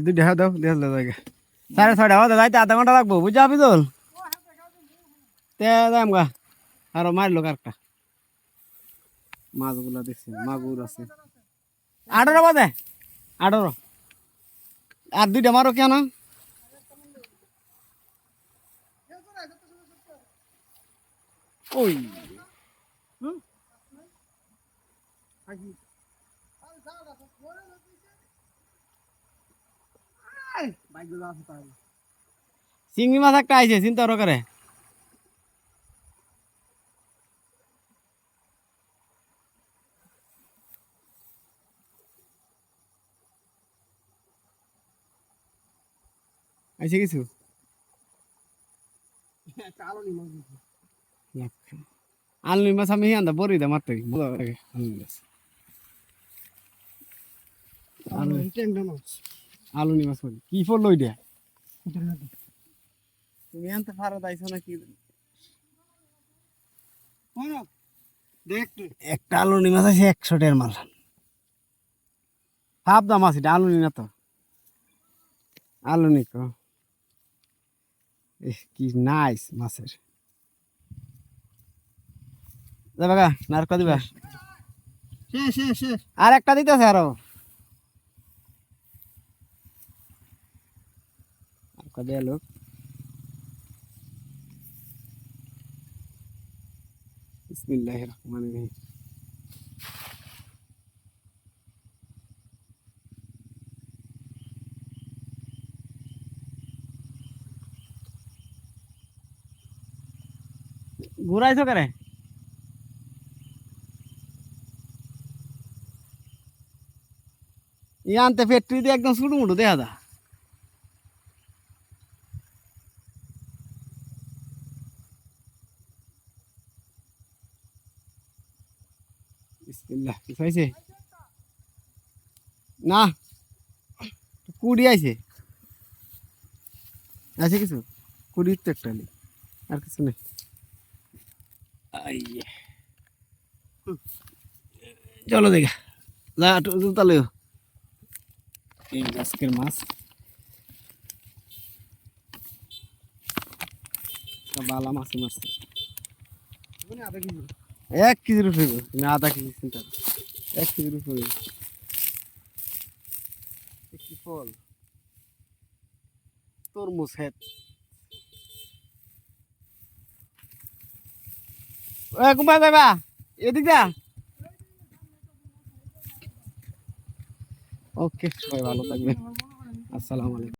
আর দুই দেখা দাও দেখা জায়গা সাড়ে ছয়টা হতে যাইতে আধা ঘণ্টা লাগবো বুঝছ হাফিজুল তে যাইম গা। আরও মারলো কারটা মাছগুলা দেখছি, মাগুর আছে। আঠারো বাজে? আঠারো। আর দুইটা মারো কেন? ওই। চিংড়ি মাছ একটা আইছে চিন্তা করো আইছে কিছু? আলু মাছ আমি আন্দা বড়ি দে মারতে। ভালো আলু মাছ। আলু আলু নি মাছ বলি। কি লই দিয়া তুমি আনতে পারো দাইছো নাকি? একটা। আলু নি মাছ আছে একশো টের মাল। হাফ দাম আছে আলু নি না তো। আলু নি কি নাইস মাছের। যাবে গা নারকা দিবা। শেষ শেষ শেষ। আর একটা দিতেছে আরও। ఒక బేలు बिस्मिल्लाह ऐसा करें यहाँ तो फैक्ट्री एकदम सुटू मुटू देखा था না কুড়ি আইছে। আছে কিছু? কুড়ি তো একটা নেই আর কিছু নেই। চলো দেখা। আজকের মাছ। বালা মাছ মারছে। এক কেজির গো, আধা কেজি চিন্তা এক কেজির উপরে এ কি ফল। তরমুজ কুম্পা যাবা? ওকে ভালো থাকবেন। আসসালামু আলাইকুম।